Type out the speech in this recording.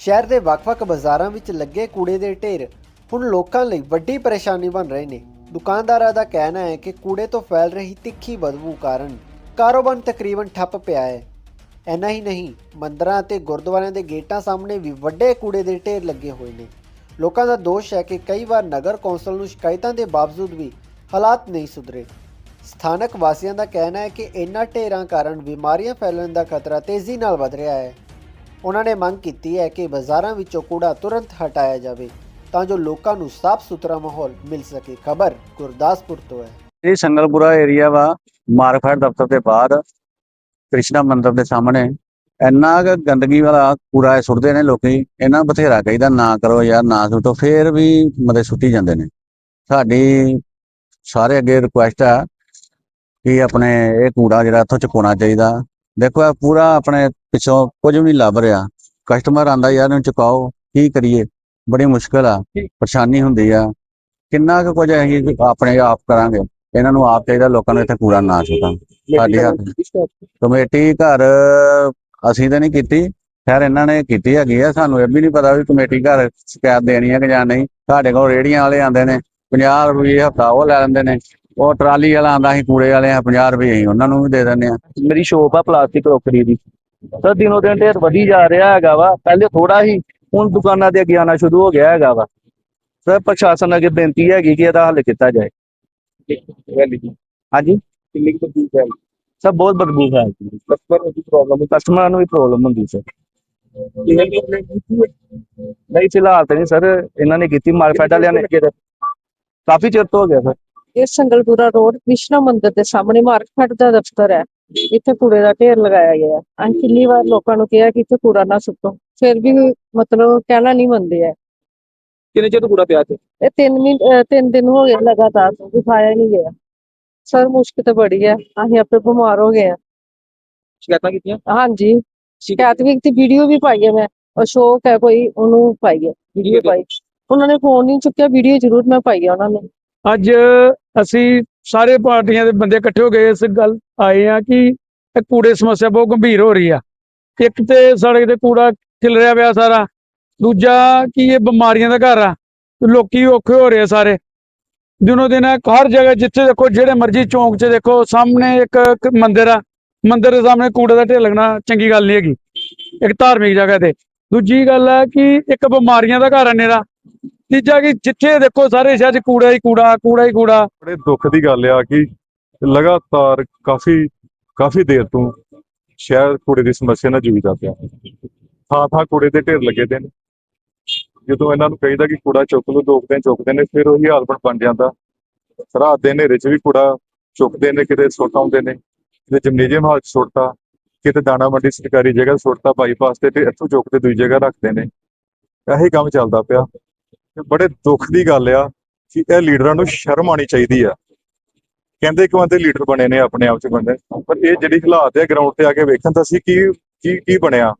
ਸ਼ਹਿਰ ਦੇ ਵੱਖ-ਵੱਖ ਬਾਜ਼ਾਰਾਂ ਵਿੱਚ ਲੱਗੇ ਕੂੜੇ ਦੇ ਢੇਰ ਹੁਣ ਲੋਕਾਂ ਲਈ ਵੱਡੀ ਪਰੇਸ਼ਾਨੀ ਬਣ ਰਹੇ ਨੇ। ਦੁਕਾਨਦਾਰਾਂ ਦਾ ਕਹਿਣਾ ਹੈ ਕਿ ਕੂੜੇ ਤੋਂ ਫੈਲ ਰਹੀ ਤਿੱਖੀ ਬਦਬੂ ਕਾਰਨ ਕਾਰੋਬਾਰ ਤਕਰੀਬਨ ਠੱਪ ਪਿਆ ਹੈ। ਐਨਾ ਹੀ ਨਹੀਂ, ਮੰਦਰਾਂ ਅਤੇ ਗੁਰਦੁਆਰਿਆਂ ਦੇ ਗੇਟਾਂ ਸਾਹਮਣੇ ਵੀ ਵੱਡੇ ਕੂੜੇ ਦੇ ਢੇਰ ਲੱਗੇ ਹੋਏ ਨੇ। ਲੋਕਾਂ ਦਾ ਦੋਸ਼ ਹੈ ਕਿ ਕਈ ਵਾਰ ਨਗਰ ਕੌਂਸਲ ਨੂੰ ਸ਼ਿਕਾਇਤਾਂ ਦੇ ਬਾਵਜੂਦ ਵੀ ਹਾਲਾਤ ਨਹੀਂ ਸੁਧਰੇ। ਸਥਾਨਕ ਵਾਸੀਆਂ ਦਾ ਕਹਿਣਾ ਹੈ ਕਿ ਇਨ੍ਹਾਂ ਢੇਰਾਂ ਕਾਰਨ ਬਿਮਾਰੀਆਂ ਫੈਲਣ ਦਾ ਖਤਰਾ ਤੇਜ਼ੀ ਨਾਲ ਵਧ ਰਿਹਾ ਹੈ। ਉਹਨਾਂ ਨੇ ਮੰਗ ਕੀਤੀ ਹੈ ਕਿ ਬਾਜ਼ਾਰਾਂ ਵਿੱਚੋਂ ਕੂੜਾ ਤੁਰੰਤ ਹਟਾਇਆ ਜਾਵੇ ਤਾਂ ਜੋ ਲੋਕਾਂ ਨੂੰ ਸਾਫ਼ ਸੁਥਰਾ ਮਾਹੌਲ ਮਿਲ ਸਕੇ। ਖਬਰ ਗੁਰਦਾਸਪੁਰ ਤੋਂ ਹੈ। ਇਹ ਸੰਗਲਪੁਰਾ ਏਰੀਆ ਵਾ ਮਾਰਕਫੈਟ ਦਫ਼ਤਰ ਦੇ ਬਾਅਦ ਕ੍ਰਿਸ਼ਨਾ ਮੰਦਿਰ ਦੇ ਸਾਹਮਣੇ। ਇੰਨਾ ਕੁ ਗੰਦਗੀ ਵਾਲਾ ਕੂੜਾ ਇਹ ਸੁੱਟਦੇ ਨੇ ਲੋਕੀ, ਇਹਨਾਂ ਬਥੇਰਾ ਕਹੀਦਾ, ਨਾ ਕਰੋ ਯਾਰ, ਨਾ ਸੁੱਟੋ, ਫੇਰ ਵੀ ਮਤੇ ਸੁੱਟੀ ਜਾਂਦੇ ਨੇ। ਸਾਡੀ ਸਾਰੇ ਅੱਗੇ ਰਿਕੁਐਸਟ ਆ ਕਿ ਆਪਣੇ ਇਹ ਕੂੜਾ ਜਿਹੜਾ ਇੱਥੋਂ ਚੁਕਾਉਣਾ ਚਾਹੀਦਾ। ਦੇਖੋ ਇਹ ਪੂਰਾ ਆਪਣੇ ਪਿੱਛੋਂ ਕੁਝ ਵੀ ਨਹੀਂ ਲੱਭ ਰਿਹਾ। ਕਸਟਮਰ ਆਂਦਾ ਯਾਰ ਇਹਨੂੰ ਚੁਕਾਓ ਕੀ ਕਰੀਏ? ਬੜੀ ਮੁਸ਼ਕਲ ਆ ਪਰੇਸ਼ਾਨੀ ਹੁੰਦੀ ਆ। ਕਿੰਨਾ ਕੁ ਕੁਝ ਅਸੀਂ ਆਪਣੇ ਆਪ ਕਰਾਂਗੇ। ਇਹਨਾਂ ਨੂੰ ਆਪ ਚਾਹੀਦਾ ਲੋਕਾਂ ਨੂੰ ਇੱਥੇ ਕੂੜਾ ਨਾ ਸੁੱਟਣ ਸਾਡੇ ਹੱਥ ਕਮੇਟੀ ਘਰ ਅਸੀਂ ਤਾਂ ਨਹੀਂ ਕੀਤੀ। ਖੈਰ ਇਹਨਾਂ ਨੇ ਕੀਤੀ ਹੈਗੀ ਆ। ਸਾਨੂੰ ਇਹ ਵੀ ਨਹੀਂ ਪਤਾ ਵੀ ਕਮੇਟੀ ਘਰ ਸ਼ਿਕਾਇਤ ਦੇਣੀ ਹੈ ਕਿ ਜਾਂ ਨਹੀਂ। ਸਾਡੇ ਕੋਲ ਰੇੜੀਆਂ ਵਾਲੇ ਆਉਂਦੇ ਨੇ। 50 ਰੁਪਏ ਹਫਤਾ ਉਹ ਲੈ ਲੈਂਦੇ ਨੇ। ਉਹ ਟਰਾਲੀ ਵਾਲਾ ਆਂਦਾ ਅਸੀਂ ਕੂੜੇ ਵਾਲੇ ਆ 50 ਰੁਪਏ ਅਸੀਂ ਉਹਨਾਂ ਨੂੰ ਵੀ ਦੇ ਦਿੰਦੇ ਆ ਮੇਰੀ ਸ਼ੋਪ ਆ ਪਲਾਸਟਿਕ ਕਰੋਕਰੀ ਦੀ। ਸਰ ਦਿਨੋਂ ਦਿਨ ਢੇਰ ਵਧੀ ਜਾ ਰਿਹਾ ਹੈਗਾ ਵਾ। ਪਹਿਲੇ ਥੋੜਾ ਹੀ ਹੁਣ ਦੁਕਾਨਾਂ ਦੇ ਅੱਗੇ ਆਉਣਾ ਸ਼ੁਰੂ ਹੋ ਗਿਆ ਹੈਗਾ ਵਾ। ਸਰ ਪ੍ਰਸ਼ਾਸਨ ਅੱਗੇ ਬੇਨਤੀ ਹੈਗੀ ਕਿ ਇਹਦਾ ਹੱਲ ਕੀਤਾ ਜਾਏ। ਹਾਂਜੀ? ਕਿੰਨੀ ਕੁ ਬਦਬੂ ਹੈ? ਸਰ ਬਹੁਤ ਬਦਬੂ ਹੈ। ਕਸਟਮਰ ਦੀ ਪ੍ਰੋਬਲਮ ਕਸਟਮਰਾਂ ਨੂੰ ਵੀ ਪ੍ਰੋਬਲਮ ਹੁੰਦੀ ਸਰ। ਨਹੀਂ ਫਿਲਹਾਲ ਤਾਂ ਨਹੀਂ ਸਰ। ਇਹਨਾਂ ਨੇ ਕੀਤੀ ਮਾਰਕੀਟ ਵਾਲਿਆਂ ਨੇ। ਕਾਫੀ ਚਿਰ ਤੋਂ ਹੋ ਗਿਆ ਸਰ। ਇਹ ਸੰਗਲਪੁਰਾ ਰੋਡ ਕ੍ਰਿਸ਼ਨਾ ਮੰਦਿਰ ਦੇ ਸਾਹਮਣੇ ਮਾਰਕੀਟ ਦਾ ਦਫ਼ਤਰ ਹੈ। ਇੱਥੇ ਕੂੜੇ ਦਾ ਢੇਰ ਲਗਾਇਆ ਗਿਆ ਹੈ। ਅਸੀਂ ਕਿੰਨੀ ਵਾਰ ਲੋਕਾਂ ਨੂੰ ਕਿਹਾ ਕਿ ਇੱਥੇ ਕੂੜਾ ਨਾ ਸੁੱਟੋ। ਫਿਰ ਵੀ ਮਤਲਬ ਕਹਿਣਾ ਨਹੀਂ ਮੰਨਦੇ ਹੈ। ਕਿੰਨੇ ਚਿਰ ਤੋਂ ਕੂੜਾ ਪਿਆ ਤੇ ਇਹ ਤਿੰਨ ਮਿੰਟ ਅਹ ਤਿੰਨ ਦਿਨ ਹੋ ਗਏ ਲਗਾਤਾਰ ਦਿਖਾਇਆ ਨਹੀਂ ਗਿਆ। ਸਰ ਮੁਸ਼ਕਿਲ ਤਾਂ ਬੜੀ ਹੈ। ਅਸੀਂ ਆਪੇ ਬਿਮਾਰ ਹੋ ਗਏ ਹਾਂ। ਸ਼ਿਕਾਇਤਾਂ ਕੀਤੀਆਂ? ਹਾਂਜੀ। ਸ਼ਿਕਾਇਤ ਵੀ ਕੀਤੀ ਵੀਡੀਓ ਵੀ ਪਾਈ ਹੈ ਮੈਂ। ਅਸ਼ੋਕ ਹੈ ਕੋਈ ਉਹਨੂੰ ਪਾਈ ਹੈ। ਵੀਡੀਓ ਪਾਈ। ਉਹਨਾਂ ਨੇ ਫੋਨ ਨਹੀਂ ਚੁੱਕਿਆ ਵੀਡੀਓ ਜ਼ਰੂਰ ਮੈਂ ਪਾਈ ਹੈ ਉਹਨਾਂ ਨੇ। ਅੱਜ ਅਸੀਂ ਸਾਰੇ ਪਾਰਟੀਆਂ ਦੇ ਬੰਦੇ ਇਕੱਠੇ ਹੋ ਗਏ ਇਸ ਗੱਲ ਆਏ ਆ ਕਿ ਇਹ ਕੂੜੇ ਸਮੱਸਿਆ ਬਹੁਤ ਗੰਭੀਰ ਹੋ ਰਹੀ ਆ। ਇੱਕ ਤੇ ਸੜਕ ਤੇ ਕੂੜਾ ਖਿਲ ਰਿਹਾ ਪਿਆ ਸਾਰਾ। ਦੂਜਾ ਕਿ ਇਹ ਬਿਮਾਰੀਆਂ ਦਾ ਘਰ ਆ। ਲੋਕੀ ਔਖੇ ਹੋ ਰਹੇ ਆ ਸਾਰੇ। ਦਿਨੋ ਦਿਨ ਹਰ ਜਗ੍ਹਾ ਜਿੱਥੇ ਦੇਖੋ, ਜਿਹੜੇ ਮਰਜ਼ੀ ਚੌਂਕ 'ਚ ਦੇਖੋ, ਸਾਹਮਣੇ ਇੱਕ ਮੰਦਿਰ ਆ। ਮੰਦਿਰ ਦੇ ਸਾਹਮਣੇ ਕੂੜੇ ਦਾ ਢੇਰ ਲੱਗਣਾ ਚੰਗੀ ਗੱਲ ਨਹੀਂ ਹੈਗੀ। ਇੱਕ ਧਾਰਮਿਕ ਜਗ੍ਹਾ ਤੇ। ਦੂਜੀ ਗੱਲ ਆ ਕਿ ਇੱਕ ਬਿਮਾਰੀਆਂ ਦਾ ਘਰ ਆ ਨੇਰਾ। ਤੀਜਾ ਕਿ ਜਿੱਥੇ ਦੇਖੋ ਸਾਰੇ ਸ਼ਹਿਰ 'ਚ ਕੂੜਾ ਹੀ ਕੂੜਾ ਕੂੜਾ ਹੀ ਕੂੜਾ। ਬੜੇ ਦੁੱਖ ਦੀ ਗੱਲ ਆ ਕਿ ਲਗਾਤਾਰ ਕਾਫੀ ਕਾਫੀ ਦੇਰ ਤੋਂ ਸ਼ਹਿਰ ਕੂੜੇ ਦੀ ਸਮੱਸਿਆ ਨਾਲ ਜੂਝਦਾ ਪਿਆ। ਥਾਂ ਥਾਂ ਕੂੜੇ ਦੇ ਢੇਰ ਲੱਗੇ ਦੇ ਨੇ। ਜਦੋਂ ਇਹਨਾਂ ਨੂੰ ਕਹੀਦਾ ਕਿ ਕੂੜਾ ਚੁੱਕ ਲਓ ਦੋਕਦੇ ਚੁੱਕਦੇ ਨੇ, ਫਿਰ ਉਹੀ ਹਾਲ ਬਣ ਜਾਂਦਾ। ਰਾਤ ਦੇ ਹਨੇਰੇ 'ਚ ਵੀ ਕੂੜਾ ਚੁੱਕਦੇ ਨੇ, ਕਿਤੇ ਸੁੱਟ ਆਉਂਦੇ ਨੇ, ਕਿਤੇ ਜਿਮਨੇਜੀਅਮ ਹਾਲ 'ਚ ਸੁੱਟਤਾ, ਕਿਤੇ ਦਾਣਾ ਮੰਡੀ ਸਰਕਾਰੀ ਜਗ੍ਹਾ ਸੁੱਟਤਾ, ਬਾਈਪਾਸ ਤੇ ਤੇ ਇੱਥੋਂ ਚੁੱਕਦੇ ਦੂਜੀ ਜਗ੍ਹਾ ਰੱਖਦੇ ਨੇ। ਇਹੀ ਕੰਮ ਚੱਲਦਾ ਪਿਆ। ਤੇ ਬੜੇ ਦੁੱਖ ਦੀ ਗੱਲ ਆ ਕਿ ਇਹ ਲੀਡਰਾਂ ਨੂੰ ਸ਼ਰਮ ਆਣੀ ਚਾਹੀਦੀ ਆ। ਕਹਿੰਦੇ ਕਿ ਬੰਦੇ ਲੀਡਰ ਬਣੇ ਨੇ ਆਪਣੇ ਆਪ ਚ ਬੰਦੇ, ਪਰ ਇਹ ਜਿਹੜੀ ਹਾਲਾਤ ਹੈ ਗਰਾਊਂਡ ਤੇ ਆ ਕੇ ਵੇਖਣ ਤਾਂ ਅਸੀਂ ਕੀ ਕੀ ਕੀ ਬਣਿਆ?